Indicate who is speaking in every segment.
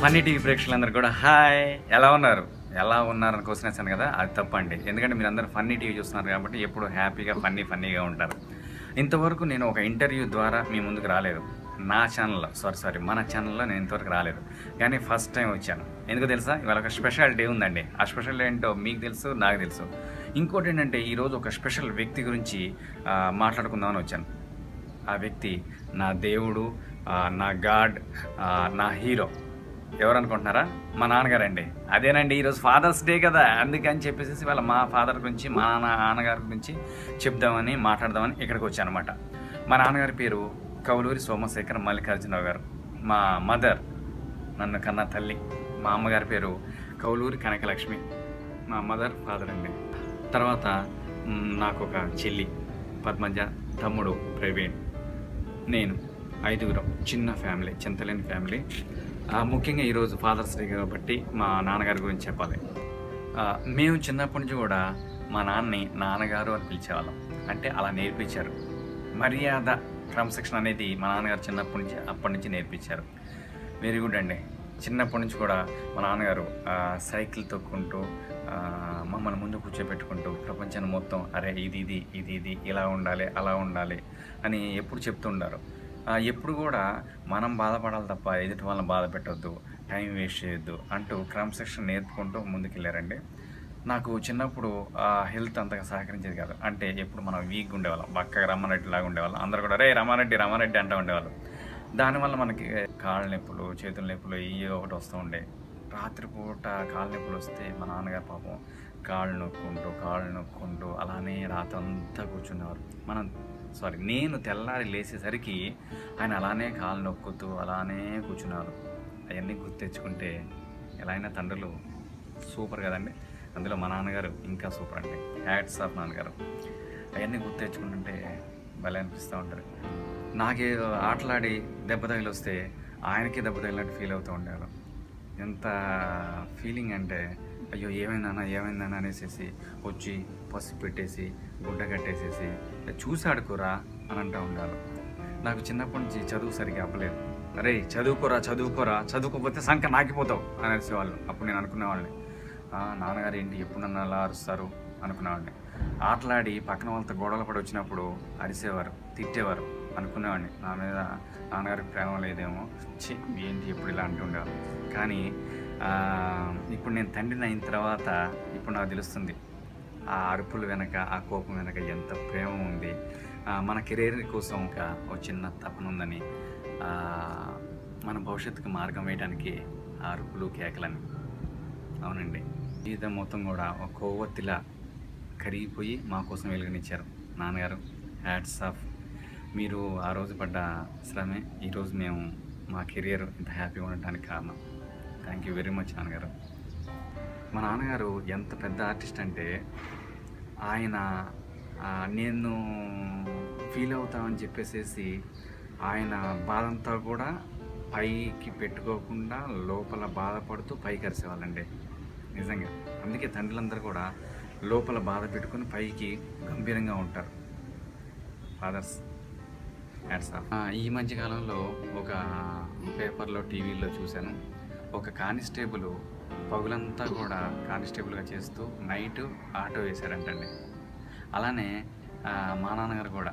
Speaker 1: Funny TV ప్రేక్షకులందరూ కూడా hi ఎలా ఉన్నారు? ఎలా ఉన్నారని క్వశ్చన్ వేసాను కదా అది తప్పండి. ఎందుకంటే మీరు అందరూ ఫన్నీ టీవీ చూస్తున్నారు కాబట్టి ఎప్పుడు హ్యాపీగా ఫన్నీ ఫన్నీగా ఉంటారు. ఇంతవరకు నేను ఒక ఇంటర్వ్యూ ద్వారా మీ ముందుకు రాలేదు. నా ఛానల్లో సారీ సారీ మన ఛానల్లో నేను ఇంతవరకు రాలేదు. కానీ ఫస్ట్ టైం వచ్చాను. ఎందుకు తెలుసా? ఇవాళ ఒక స్పెషల్ డే ఉందండి. ఆ స్పెషల్ డే ఏంటో మీకు తెలుసు నాకు తెలుసు. ఇంకోటి ఏంటంటే ఈరోజు ఒక స్పెషల్ వ్యక్తి గురించి మాట్లాడుకుందామని వచ్చాను. ఆ వ్యక్తి నా దేవుడు నా గాడ్ నా హీరో. ఎవరనుకుంటున్నారా? మా నాన్నగారండి. అదేనండి ఈరోజు ఫాదర్స్ డే కదా అందుకని చెప్పేసి వాళ్ళ మా ఫాదర్ గురించి మా నాన్న నాన్నగారి గురించి చెప్దామని మాట్లాడదామని ఇక్కడికి వచ్చాను అనమాట మా నాన్నగారి పేరు కౌలూరి సోమశేఖర్ మల్లికార్జునరావు గారు. మా మదర్ నన్ను కన్న తల్లి. మా అమ్మగారి పేరు కౌలూరి కనకలక్ష్మి. మా మదర్ ఫాదర్ అండి. తర్వాత నాకు ఒక చెల్లి పద్మజ తమ్ముడు ప్రవీణ్. నేను ఐదుగురం చిన్న ఫ్యామిలీ చింతలేని ఫ్యామిలీ. ముఖ్యంగా ఈరోజు ఫాదర్స్ డే కాబట్టి మా నాన్నగారి గురించి చెప్పాలి. మేము చిన్నప్పటి నుంచి కూడా మా నాన్నని నాన్నగారు అని పిలిచేవాళ్ళం. అంటే అలా నేర్పించారు. మర్యాద క్రమశిక్షణ అనేది మా నాన్నగారు చిన్నప్పటి నుంచి అప్పటి నుంచి నేర్పించారు. వెరీ గుడ్ అండి. చిన్నప్పటి నుంచి కూడా మా నాన్నగారు సైకిల్ తొక్కుంటూ మమ్మల్ని ముందు కూర్చోబెట్టుకుంటూ ప్రపంచాన్ని మొత్తం అరే ఇది ఇది ఇది ఇది ఇలా ఉండాలి అలా ఉండాలి అని ఎప్పుడు చెప్తుండారు ఎప్పుడు కూడా మనం బాధపడాలి తప్ప ఎదుటి వాళ్ళని బాధ పెట్టొద్దు టైం వేస్ట్ చేయొద్దు అంటూ క్రమశిక్షణ నేర్పుకుంటూ ముందుకెళ్ళారండి. నాకు చిన్నప్పుడు ఆ హెల్త్ అంతగా సహకరించేది కాదు. అంటే ఎప్పుడు మనం వీక్గా ఉండేవాళ్ళం బక్కగా రమ్మారెడ్డి లాగా ఉండేవాళ్ళం. అందరూ కూడా రే రామారెడ్డి రమారెడ్డి అంటూ ఉండేవాళ్ళు. దానివల్ల మనకి కాళ్ళ నొప్పులు చేతుల నొప్పులు ఇవి ఒకటి వస్తూ ఉండే. రాత్రిపూట కాళ్ళ నొప్పులు వస్తే మా నాన్నగారు పాపం కాళ్ళు నొక్కుంటూ కాళ్ళు నొక్కుంటూ అలానే రాత్రంతా కూర్చునేవారు. మనం సారీ నేను తెల్లారి లేచేసరికి ఆయన అలానే కాలు నొక్కుతూ అలానే కూర్చున్నారు. అవన్నీ గుర్తు తెచ్చుకుంటే ఎలా అయినా తండ్రులు సూపర్ కదండి. అందులో మా నాన్నగారు ఇంకా సూపర్ అండి. హ్యాట్స్ ఆఫ్ నాన్నగారు. అవన్నీ గుర్తు తెచ్చుకుంటుంటే భలే అనిపిస్తూ ఉంటారు నాకే ఆటలాడి దెబ్బ తగిలి వస్తే ఆయనకి దెబ్బ తగిలినట్టు ఫీల్ అవుతూ ఉండేవారు ఎంత ఫీలింగ్ అంటే అయ్యో ఏమైందన్నా ఏమైందన్నా అనేసి వచ్చి పసుపు పెట్టేసి గుడ్డ కట్టేసేసి చూసి ఆడుకోరా అని అంటూ ఉండాలి. నాకు చిన్నప్పటి నుంచి చదువు సరిగ్గా అవ్వలేదు. అరే చదువుకోరా చదువుకోరా చదువుకోకపోతే సంఖ్య నాకిపోతావు అని అనేసేవాళ్ళు. అప్పుడు నేను అనుకునేవాడిని. నాన్నగారు ఏంటి ఎప్పుడు నన్ను అలా అరుస్తారు? అనుకునేవాడిని. ఆటలాడి పక్కన వాళ్ళతో గొడవలు పడి వచ్చినప్పుడు అరిసేవారు తిట్టేవారు అనుకునేవాడిని. నా మీద నాన్నగారికి ప్రేమ లేదేమో. ఛీ ఏంటి ఎప్పుడు ఇలా అంటూ కానీ ఇప్పుడు నేను తండ్రిని అయిన తర్వాత ఇప్పుడు నాకు తెలుస్తుంది. ఆ అరుపులు వెనక ఆ కోపం వెనక ఎంత ప్రేమ ఉంది. మన కెరీర్ కోసం ఒక ఒక చిన్న తపన ఉందని మన భవిష్యత్తుకు మార్గం వేయడానికి ఆ అరుపులు కేకలని. అవునండి. జీవితం మొత్తం కూడా ఒక కొవ్వొత్తిలా కరిగిపోయి మా కోసం వెలుగునిచ్చారు నాన్నగారు. హ్యాట్స్ ఆఫ్ మీరు ఆ రోజు పడ్డ శ్రమే ఈరోజు మేము మా కెరియర్ ఇంత హ్యాపీగా ఉండటానికి కారణం. థ్యాంక్ యూ వెరీ మచ్ నాన్నగారు. మా నాన్నగారు ఎంత పెద్ద ఆర్టిస్ట్ అంటే ఆయన నేను ఫీల్ అవుతామని చెప్పేసేసి ఆయన బాధంతా కూడా పైకి పెట్టుకోకుండా లోపల బాధపడుతూ పైకి అరిసేవాళ్ళండి. నిజంగా. అందుకే తండ్రులందరూ కూడా లోపల బాధ పెట్టుకుని పైకి గంభీరంగా ఉంటారు. ఫాదర్స్ ఈ మధ్య కాలంలో ఒక పేపర్లో టీవీలో చూశాను. ఒక కానిస్టేబుల్ పగులంతా కూడా కానిస్టేబుల్గా చేస్తూ నైట్ ఆటో వేశారంటండి. అలానే మా నాన్నగారు కూడా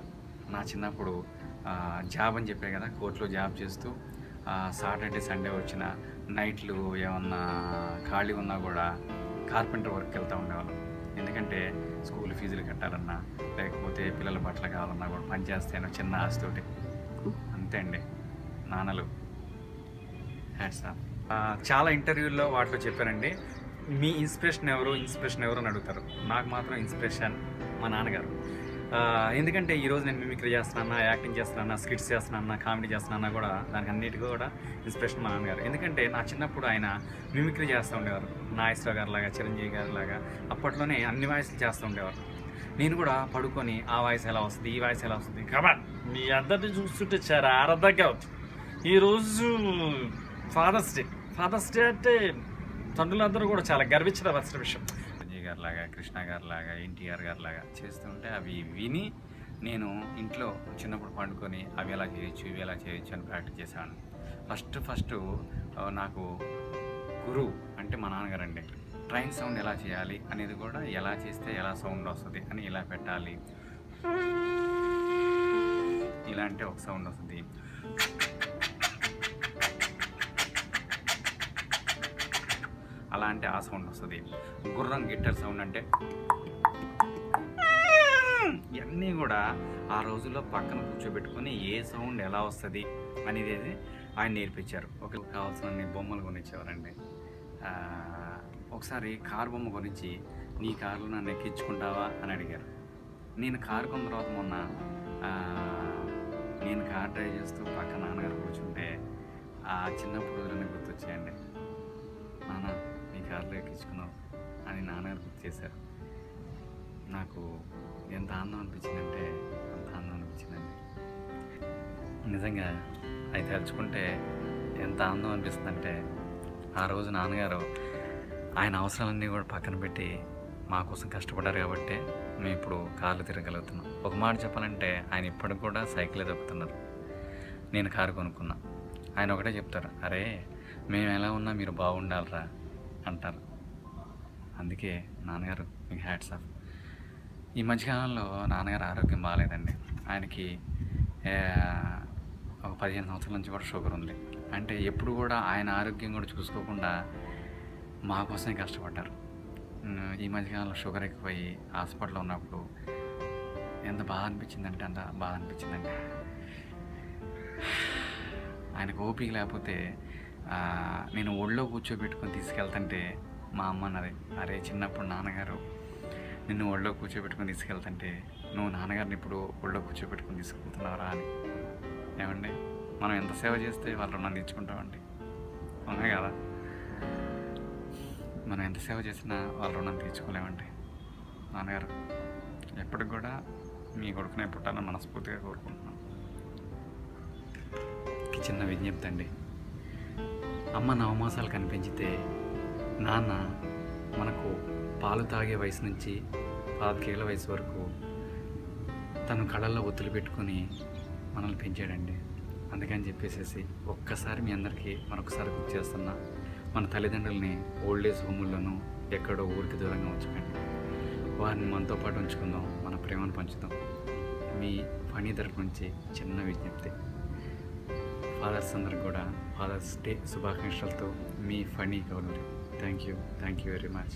Speaker 1: నా చిన్నప్పుడు జాబ్ అని చెప్పే కదా కోర్టులో జాబ్ చేస్తూ సాటర్డే సండే వచ్చిన నైట్లు ఏమన్నా ఖాళీ ఉన్నా కూడా కార్పెంటర్ వర్క్ వెళ్తూ ఉండేవాళ్ళం. ఎందుకంటే స్కూల్ ఫీజులు కట్టాలన్నా లేకపోతే పిల్లల బట్టలు కావాలన్నా కూడా పని చేస్తాను చిన్న ఆశతోటి. అంతే అండి. నాన్నలు. హ్యాట్స్ ఆఫ్ చాలా ఇంటర్వ్యూల్లో వాటిలో చెప్పారండి మీ ఇన్స్పిరేషన్ ఎవరు? ఇన్స్పిరేషన్ ఎవరు? అని అడుగుతారు. నాకు మాత్రం ఇన్స్పిరేషన్ మా నాన్నగారు. ఎందుకంటే ఈరోజు నేను మిమిక్రీ చేస్తున్నా యాక్టింగ్ చేస్తున్నా స్కిట్స్ చేస్తున్నా కామెడీ చేస్తున్నా కూడా దానికి అన్నిటికీ కూడా ఇన్స్పిరేషన్ మా నాన్నగారు. ఎందుకంటే నా చిన్నప్పుడు ఆయన మిమిక్రీ చేస్తూ ఉండేవారు. నాగేశ్వర గారు లాగా చిరంజీవి గారు లాగా అప్పట్లోనే అన్ని వాయిస్లు చేస్తూ ఉండేవారు. నేను కూడా పడుకొని ఆ వాయిస్ ఎలా వస్తుంది ఈ వాయిస్ ఎలా వస్తుంది?
Speaker 2: కమాన్ మీ అందరిని చూస్తుంటే చాలా ఆనందంగా అవుతుంది ఈరోజు ఫాదర్స్ డే. ఫాదర్స్ డే అంటే తండ్రులందరూ కూడా చాలా గర్వించవలసిన విషయం.
Speaker 1: సంజయ్ గారి లాగా కృష్ణ గారు లాగా ఎన్టీఆర్ గారు లాగా చేస్తుంటే అవి విని నేను ఇంట్లో చిన్నప్పుడు పండుకొని అవి ఎలా చేయొచ్చు ఇవి ఎలా చేయొచ్చు అని ప్రాక్టీస్ చేశాను ఫస్ట్ ఫస్ట్ నాకు గురు అంటే మా నాన్నగారండి ట్రైన్ సౌండ్ ఎలా చేయాలి అనేది కూడా ఎలా చేస్తే ఎలా సౌండ్ వస్తుంది అని ఇలా పెట్టాలి. ఇలా అంటే ఒక సౌండ్ వస్తుంది. అలా అంటే ఆ సౌండ్ వస్తుంది. గుర్రం గిట్టర్ సౌండ్ అంటే ఇవన్నీ కూడా ఆ రోజుల్లో పక్కన కూర్చోబెట్టుకొని ఏ సౌండ్ ఎలా వస్తుంది అనేది ఆయన నేర్పించారు. ఒక కావాల్సిన బొమ్మలు కొనిచ్చేవారండి. ఒకసారి కారు బొమ్మ కొనిచ్చి నీ కారులో నన్ను ఎక్కించుకుంటావా? అని అడిగారు. నేను కారు కొన్న తర్వాత మొన్న నేను కార్ డ్రైవ్ చేస్తూ పక్క నాన్నగారు కూర్చుంటే ఆ చిన్నప్పుడు రోజులన్నీ గుర్తొచ్చాయండి. నాన్న కారులో ఎక్కించుకున్నావు అని నాన్నగారు గుర్తు చేశారు. నాకు ఎంత ఆనందం అనిపించిందంటే అంత ఆనందం అనిపించిందండి. నిజంగా అవి తలుచుకుంటే ఎంత ఆనందం అనిపిస్తుందంటే ఆ రోజు నాన్నగారు ఆయన అవసరాలన్నీ కూడా పక్కన పెట్టి మా కోసం కష్టపడ్డారు కాబట్టి మేము ఇప్పుడు కార్లు తిరగలుగుతున్నాం ఒక మాట చెప్పాలంటే ఆయన ఇప్పటికి కూడా సైకిలే దొక్కుతున్నారు నేను కారు కొనుక్కున్నా. ఆయన ఒకటే చెప్తారు అరే మేము ఎలా ఉన్నా మీరు బాగుండాలిరా. అంటారు. అందుకే నాన్నగారు మీకు హ్యాట్స్ ఆఫ్ ఈ మధ్యకాలంలో నాన్నగారు ఆరోగ్యం బాగాలేదండి. ఆయనకి ఒక పదిహేను సంవత్సరాల నుంచి కూడా షుగర్ ఉంది. అంటే ఎప్పుడు కూడా ఆయన ఆరోగ్యం కూడా చూసుకోకుండా మా కోసమే కష్టపడ్డారు. ఈ మధ్యకాలంలో షుగర్ ఎక్కువయ్యి హాస్పిటల్లో ఉన్నప్పుడు ఎంత బాధ అనిపించిందంటే అంత బాధ అనిపించిందండి. ఆయనకు ఓపిక లేకపోతే నేను ఒళ్ళో కూర్చోబెట్టుకొని తీసుకెళ్తుంటే మా అమ్మ అన్నది అరే చిన్నప్పుడు నాన్నగారు నిన్ను ఒళ్ళో కూర్చోబెట్టుకొని తీసుకెళ్తుంటే నువ్వు నాన్నగారిని ఇప్పుడు ఒళ్ళో కూర్చోబెట్టుకొని తీసుకెళ్తున్నావురా అని. ఏమండి? మనం ఎంత సేవ చేస్తే వాళ్ళ రుణం తీర్చుకుంటామండి? అవునా కదా? మనం ఎంత సేవ చేసినా వాళ్ళ రుణం తీర్చుకోలేమండి. నాన్నగారు ఎప్పటికి కూడా మీ కొడుకునే పుట్టాలని మనస్ఫూర్తిగా కోరుకుంటున్నాను చిన్న విజ్ఞప్తి అండి. అమ్మ నవమాసాలు కనిపించితే నాన్న మనకు పాలు తాగే వయసు నుంచి పాతికేళ్ళ వయసు వరకు తను కళల్లో ఒత్తులు పెట్టుకొని మనల్ని పెంచాడండి. అందుకని చెప్పేసేసి ఒక్కసారి మీ అందరికీ మరొకసారి గుర్తు చేస్తున్నా మన తల్లిదండ్రుల్ని ఓల్డ్ ఏజ్ హోముల్లోనూ ఎక్కడో ఊరికి దూరంగా ఉంచకండి. వారిని మనతో పాటు ఉంచుకుందాం మన ప్రేమను పంచుదాం. మీ ఫణి తరపు నుంచి చిన్న విజ్ఞప్తి. ఫాదర్స్ అందరికి కూడా ఫాదర్స్ డే శుభాకాంక్షలతో మీ Phani Gaurav thank you thank you very much